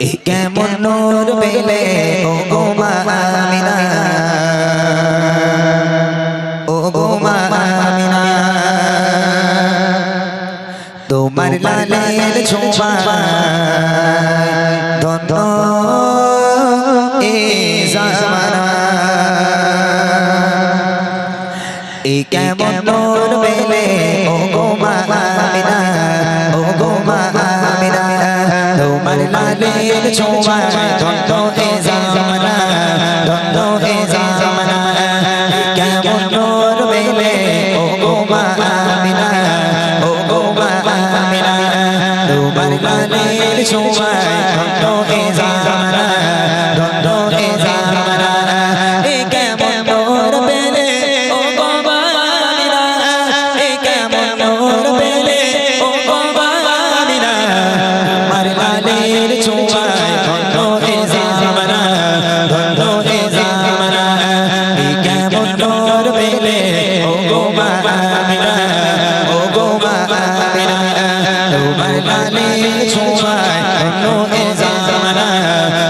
কেমন নূর পেলে ও মা আমিনা? ও মা আমিনা। তোমার লালের ছোঁয়া। ধন্য এ জামানা। এই কেমন নূর পেলে লালের ছোঁয়া ধন্য এ জামানা ধন্য এ জামানা কেমন নূর পেলে ও গো মা আমিনা ও গো মা আমিনা তোমার লালের ছোঁয়া ধন্য এ জামানা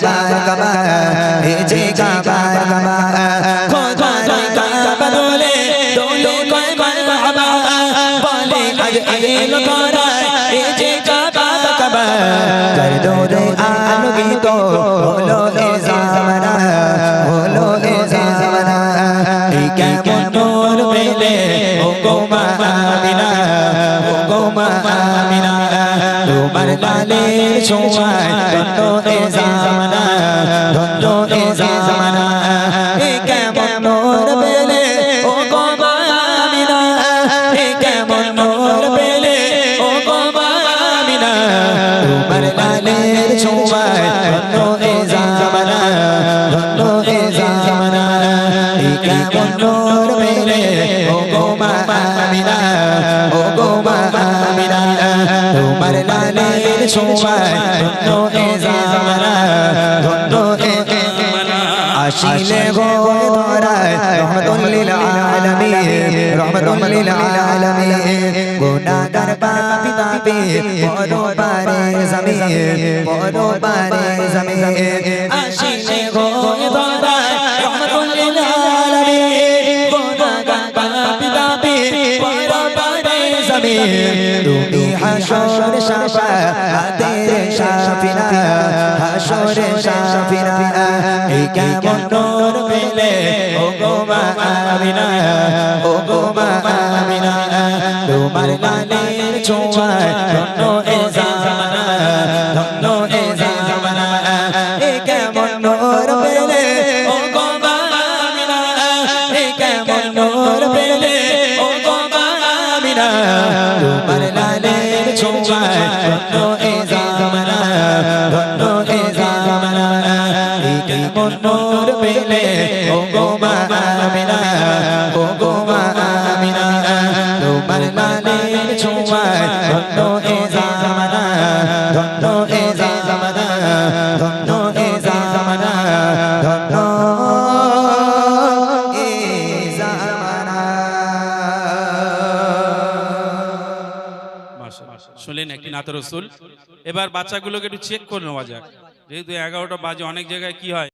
যে কাবার কাবা এই যে কাবার কাবা খোদার কাবা দোলে দোলে গয় মায় মাহবা বলে আজ এই ঘরায় এই যে কাবার কাবা কর দোরে আলোকিত হলো এ জামানা হলো এ জামানা এই কেমন আমিনা, তোমার লালের ছোঁয়ায় ধন্য এ জামানা, ধন্য এ জামানা। কেমন নূর পেলে, ও গো মা আমিনা। ছোঁয়ায় ধন্য এ জামানা ধন্য এ আসিলে গো ধরায় আলামিন রহমতুল্লিল আলামিন পারে জমিন আসিলে তুমি হাসর শাফা হাতের শাফিনা হাসর শাফিনা এই কেমন নূর পেলে ও গো মা আমিনা ও গো মা আমিনা, তোমার ধন্য এ জামানা, ধন্য এ জামানা। এই কেমন নূর পেলে ও গো মা আমিনা ও গো মা আমিনা। তোমার লালের ছোঁয়ায় ধন্য এ জামানা, ধন্য শুনলেন একটি নাতের রসুল। এবার বাচ্চাগুলোকে একটু চেক করে নেওয়া যাক। যেহেতু এগারোটা বাজে, অনেক জায়গায় কি হয়?